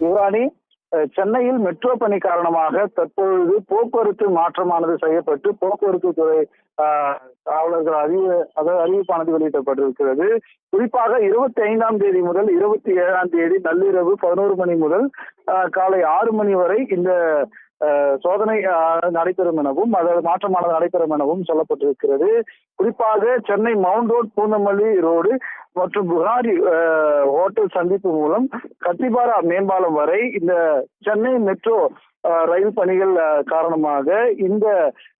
யுவராணி சென்னையில் மெட்ரோ பணி காரணமாக தற்பொழுது போக்குவரத்து மாற்றமானது செய்யப்பட்டு போக்குவரத்து துறை காவலர்கள் அறிவு அதாவது அறிவிப்பானது வெளியிடப்பட்டிருக்கிறது. குறிப்பாக இருபத்தி ஐந்தாம் தேதி முதல் இருபத்தி ஏழாம் தேதி நள்ளிரவு பதினோரு மணி முதல் ஆஹ், காலை ஆறு மணி வரை இந்த சோதனை நடைபெறும் எனவும் அதாவது மாற்றமானது நடைபெறும் எனவும் சொல்லப்பட்டிருக்கிறது. குறிப்பாக Chennai mount road Poonamallee road மற்றும் புகாரி ஹோட்டல் சந்திப்பு மூலம் கத்திபாரா மேம்பாலம் வரை இந்த சென்னை மெட்ரோ ரயில் பணிகள் காரணமாக இந்த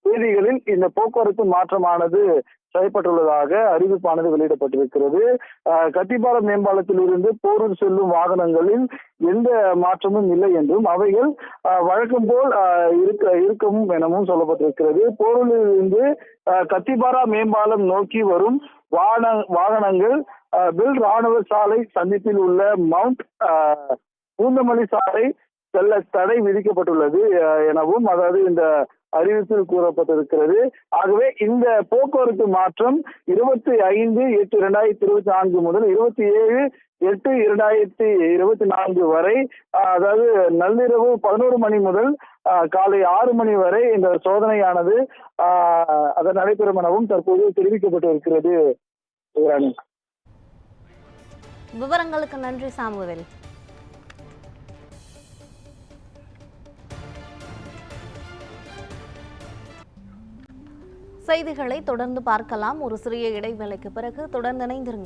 தேதிகளில் இந்த போக்குவரத்து மாற்றமானது செய்யப்பட்டுள்ளதாக அறிவிப்பானது வெளியிடப்பட்டிருக்கிறது. ஆஹ், மேம்பாலத்தில் இருந்து போரூர் செல்லும் வாகனங்களில் எந்த மாற்றமும் இல்லை என்றும் அவைகள் வழக்கம் போல் ஆஹ், இருக்க இருக்கும் எனவும் சொல்லப்பட்டிருக்கிறது. போரூரில் இருந்து கத்திபாரா மேம்பாலம் நோக்கி வரும் வாகன வாகனங்கள் பில் ராணுவ சாலை சந்திப்பில் உள்ள மவுண்ட் ஆஹ், பூந்தமல்லி சாலை செல்ல தடை விதிக்கப்பட்டுள்ளது எனவும் அதாவது இந்த அறிவிப்பில் கூறப்பட்டிருக்கிறது. ஆகவே இந்த போக்குவரத்து மாற்றம் இருபத்தி ஐந்து எட்டு இரண்டாயிரத்தி இருபத்தி நான்கு முதல் இருபத்தி ஏழு எட்டு இரண்டாயிரத்தி இருபத்தி நான்கு வரை அதாவது நள்ளிரவு பதினோரு மணி முதல் காலை ஆறு மணி வரை இந்த சோதனையானது ஆஹ், அது நடைபெறும் எனவும் தற்போது தெரிவிக்கப்பட்டு இருக்கிறது விவரங்களுக்கு நன்றி சாமுவேல். செய்திகளை தொடர்ந்து பார்க்கலாம். ஒரு சிறிய இடைவேளைக்கு பிறகு தொடர்ந்து இணைந்திருங்கள்.